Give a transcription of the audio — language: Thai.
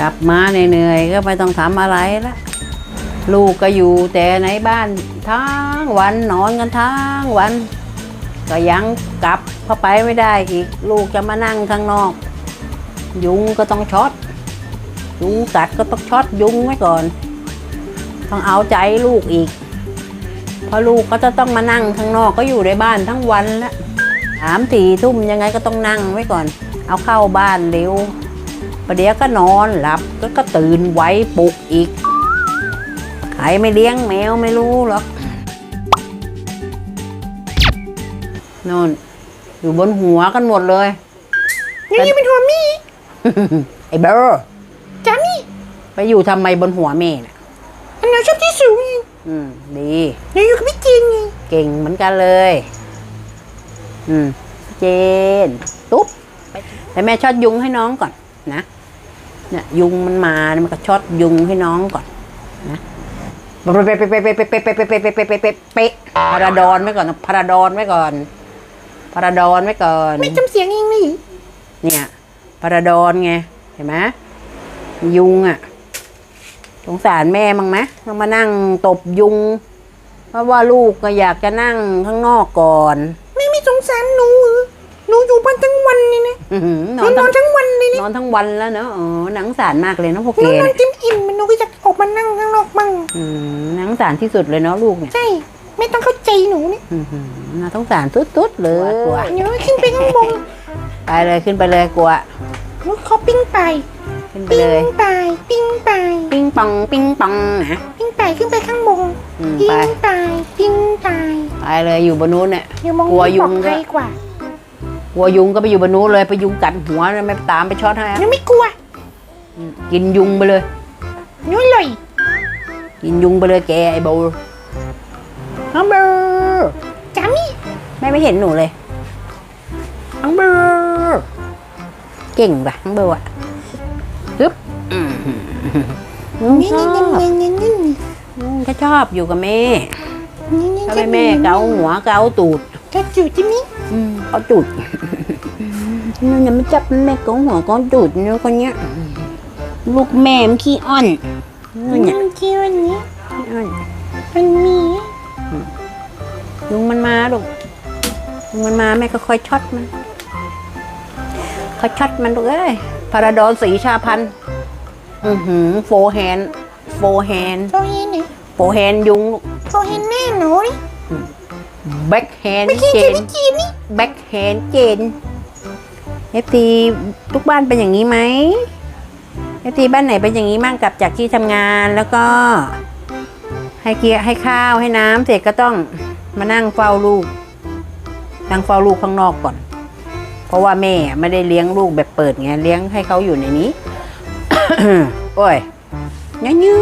กลับมาเหนื่อยๆก็ไม่ต้องทำอะไรละลูกก็อยู่แต่ในบ้านทั้งวันนอนกันทั้งวัน ก็ยังกลับเข้าไปไม่ได้อีก ลูกจะมานั่งข้างนอก ยุงก็ต้องช็อตยุงกัดก็ต้องช็อตยุงไว้ก่อน ต้องเอาใจลูกอีกเพราะลูกก็จะต้องมานั่งข้างนอกก็อยู่ในบ้านทั้งวันล้วสามสี่ทุ่มยังไงก็ต้องนั่งไว้ก่อน เอาเข้าบ้านเร็ว ประเดี๋ยวก็นอนหลับก็ก็ตื่นไว้ปลุกอีก ใครไม่เลี้ยงแมวไม่รู้หรอกนอนอยู่บนหัวกันหมดเลยนี่ยังเป็นหัวมี่ไอ้เบอร์จ้ามี่ไปอยู่ทำไมบนหัวเมน่ะอันนั้นชอบที่สูงไงอืมดีหนูอยู่กับพี่จีนไงเก่งเหมือนกันเลย อืมเจน ตุ๊บแต่แม่ช็อตยุงให้น้องก่อนนะ เนี่ยยุงมันมามันก็ช็อตยุงให้น้องก่อนนะเป๊ะเป๊ะเป๊ะเป๊ะเป๊ะเป๊ะเป๊ะเป๊ะเป๊ะเป๊ะเป๊ะเป๊ะเป๊ะพาราดอนไว้ก่อนพาราดอนไว้ก่อนพาราดอนไว้ก่อน ไม่จำเสียงเองเลยเนี่ยพาราดอนไงเห็นไหมยุงอะสงสารแม่มั้งไหมต้องมานั่งตบยุง เพราะว่าลูกก็อยากจะนั่งข้างนอกก่อน ไม่ไม่สงสารหนูเหรอห นูอยู่บ้านทั้งวันเลยนะอื้อหือนหนนูอนนอทั้นงทั้งวันเลยนะนอนทั้งวันแล้วเนอะอ๋อหนังสารมากเลยเนาะพวกหนูเกนอนเนี่ยจิ้มอิ่มหนูก็จะออกมานั่งข้างนอกบ้างอืมหนังสารที่สุดเลยเนาะลูกเนี่ยใช่ไม่ต้องเข้าใจหนูนี่อื้อหือน่าสงสารสุดๆเลยหนูขึ้นไปข้างบนไปเลยขึ้นไปเลยกลัวหนูเขาปิ้งไปขึ้นไปปิ้เลยงไปปิ้งไปปิ้งปองปิ้งปองนะปิ้งไปขึ้นไปข้างบนอืมปิ้ไปงไปปิ้งไปไปเลยอยู่บนนู้นเนี่ยเดี๋ยวมองกลัวยุปลองดภัยก็กว่า กลัวยุงก็ไปอยู่บนนู้นเลยไปยุงกัดหัวเลยไม่ตามไปช็อตให้หอะนูไม่กลัวอืมกินยุงไปเลยหนูอร่อยกินยุงไปเลยแกไอ้โบฮัมเบอร์จ้ามี่แม่ไม่เห็นหนูเลยฮัมเบอร์เก่งป่ะฮัมเบอร์อะฮึบอืมอืมนี่ชนี่อบนี่นี่นี่นี่อืมก็ชอบอยู่กับแม่นี่นี่ถ้าไม่แม่เกาหัวเกาตูดจะจูจิมี่อืม เอาตูดนี่อย่ามาจับแม่เกาหัวเกาตูดเนี่ยคนเนี้ยลูกแม่มันขี้อ้อนนี่เนี่ยมันที่วันนี้ขี้อ้อนมันมียุงมันมาลูกยุงมันมาแม่ก็ค่อยช็อตมันค่อยช็อตมันลูกเอ้ยพาราดอนสีชาพันธุ์อือหือโฟแฮนโฟแฮนโฟเห็นไหนโฟแฮนยุงลูกโฟเห็นแม่หนูนี่ แบ็คแฮนไม่ใช่เจคือนพี่จีนนี่แบ็คแฮนเจนเอฟซีทุกบ้านเป็นอย่างนี้ไหมเอฟซีบ้านไหนเป็นอย่างนี้มั่งกลับจากที่ทำงานแล้วก็ ให้เกียร์ให้ข้าวให้น้ำเสร็จก็ต้องมานั่งเฝ้าลูก นั่งเฝ้าลูกข้างนอกก่อน เพราะว่าแม่ไม่ได้เลี้ยงลูกแบบเปิดไงเลี้ยงให้เขาอยู่ในนี้ โอ้ยยืดยืด